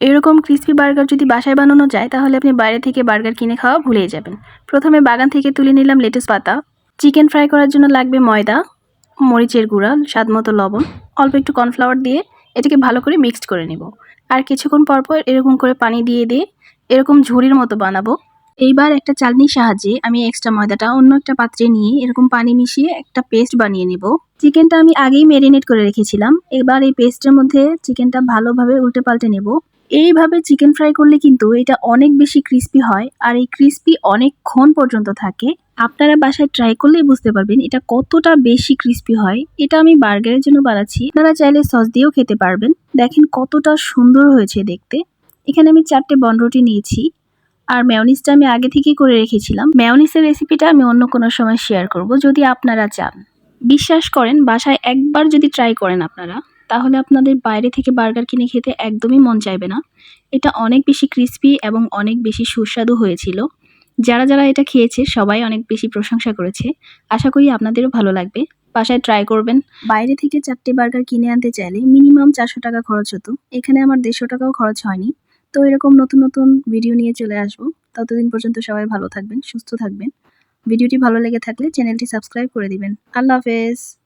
এরকম crispy burger যদি বাসায় বানানো যায়, তাহলে আপনি বাইরে থেকে বার্গার কিনে খাওয়া ভুলেই যাবেন। প্রথমে বাগান থেকে তুলে নিলাম লেটুস পাতা। চিকেন ফ্রাই করার জন্য লাগবে ময়দা, মরিচের গুঁড়া স্বাদ মতো লবণ, অল্প একটু কর্নফ্লাওয়ার দিয়ে এটাকে ভালো করে মিক্সড করে নেব। আর কিছুক্ষণ পর পর এরকম করে পানি দিয়ে দিয়ে এরকম ঝুড়ির মতো বানাবো। এইবার একটা চালনির সাহায্যে আমি এক্সট্রা ময়দাটা, অন্য একটা পাত্রে নিয়ে এরকম পানি মিশিয়ে একটা পেস্ট বানিয়ে নেব। চিকেনটা আমি আগেই ম্যারিনেট করে রেখেছিলাম। এবার এই পেস্টের মধ্যে চিকেনটা ভালোভাবে উল্টে পাল্টে নেব। এইভাবে চিকেন ফ্রাই করলে কিন্তু এটা অনেক বেশি ক্রিস্পি হয় আর এই ক্রিস্পি অনেকক্ষণ পর্যন্ত থাকে। আপনারা বাসায় ট্রাই করলেই বুঝতে পারবেন এটা কতটা বেশি ক্রিস্পি হয়। এটা আমি বার্গারের জন্য বানাচ্ছি। আপনারা চাইলে সস দিয়েও খেতে পারবেন। দেখেন কতটা সুন্দর হয়েছে দেখতে। এখানে আমি চারটে বনরুটি নিয়েছি আর মেয়নিসটা আমি আগে থেকেই করে রেখেছিলাম। মেয়নিসের রেসিপিটা আমি অন্য কোনো সময় শেয়ার করব, যদি আপনারা চান। বিশ্বাস করেন, বাসায় একবার যদি ট্রাই করেন আপনারা তাহলে আপনাদের বাইরে থেকে বার্গার কিনে খেতে একদমই মন চাইবে না। এটা অনেক বেশি ক্রিস্পি এবং অনেক বেশি সুস্বাদু হয়েছিল। যারা যারা এটা খেয়েছে, সবাই অনেক বেশি প্রশংসা করেছে। আশা করি আপনাদেরও ভালো লাগবে। বাসায় ট্রাই করবেন। বাইরে থেকে চারটে বার্গার কিনে আনতে চাইলে মিনিমাম চারশো টাকা খরচ হতো। এখানে আমার দেড়শো টাকাও খরচ হয়নি। তো এরকম নতুন নতুন ভিডিও নিয়ে চলে আসব। ততদিন পর্যন্ত সবাই ভালো থাকবেন, সুস্থ থাকবেন। ভিডিওটি ভালো লেগে থাকলে চ্যানেলটি সাবস্ক্রাইব করে দিবেন। আল্লাহ হাফেজ।